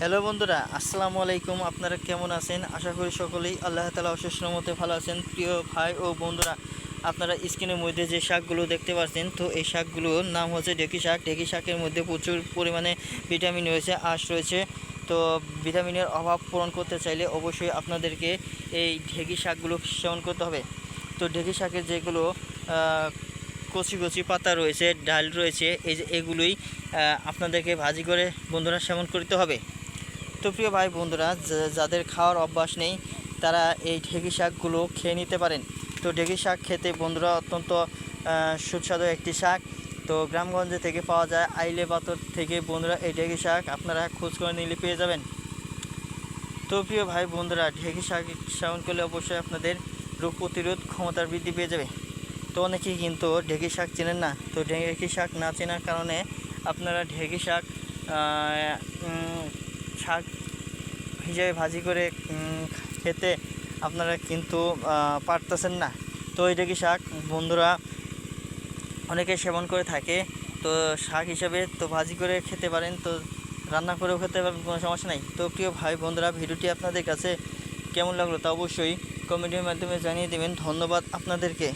Hello বন্ধুরা, আসসালামু আলাইকুম। আপনারা কেমন আছেন? আশা করি সকলেই আল্লাহ তালা অশেষ মতে ভালো আছেন। প্রিয় ভাই ও বন্ধুরা, আপনারা স্ক্রিনের মধ্যে যে শাকগুলো দেখতে পাচ্ছেন, তো এই শাকগুলোর নাম হচ্ছে ঢেকি শাক। ঢেকি শাকের মধ্যে প্রচুর পরিমাণে ভিটামিন রয়েছে, আঁশ রয়েছে। তো ভিটামিনের অভাব পূরণ করতে চাইলে অবশ্যই আপনাদেরকে এই ঢেকি শাকগুলো সেবন করতে হবে। তো ঢেকি শাকের যেগুলো কচি কচি পাতা রয়েছে, ডাল রয়েছে, এই যে এগুলোই আপনাদেরকে ভাজি করে বন্ধুরা সেবন করতে হবে। তো প্রিয় ভাই বন্ধুরা যাদের খাওয়ার অভ্যাস নেই, তারা এই ঢেঁকি শাকগুলো খেয়ে নিতে পারেন। তো ঢেঁকি শাক খেতে বন্ধুরা অত্যন্ত সুস্বাদু একটি শাক। তো গ্রামগঞ্জে থেকে পাওয়া যায় আইলে পাথর থেকে বন্ধুরা এই ঢেঁকি শাক আপনারা খোঁজ করে নিলে পেয়ে যাবেন। তো প্রিয় ভাই বন্ধুরা, ঢেঁকি শাক সেবন করলে অবশ্যই আপনাদের রোগ প্রতিরোধ ক্ষমতার বৃদ্ধি পেয়ে যাবে। তো অনেকেই কিন্তু ঢেঁকি শাক চেনেন না। তো ঢেঁকি শাক না চেনার কারণে আপনারা ঢেঁকি শাক শাক হিসেবে ভাজি করে খেতে আপনারা কিন্তু পারতেছেন না। তো এই ঢেঁকি শাক? বন্ধুরা, অনেকে সেবন করে থাকে, তো শাক হিসেবে তো ভাজি করে খেতে পারেন, তো রান্না করেও খেতে পারেন কোনো সমস্যা নাই। তো প্রিয় ভাই বন্ধুরা ভিডিওটি আপনাদের কাছে কেমন লাগল তা অবশ্যই কমেন্টের মাধ্যমে জানিয়ে দেবেন। ধন্যবাদ আপনাদেরকে।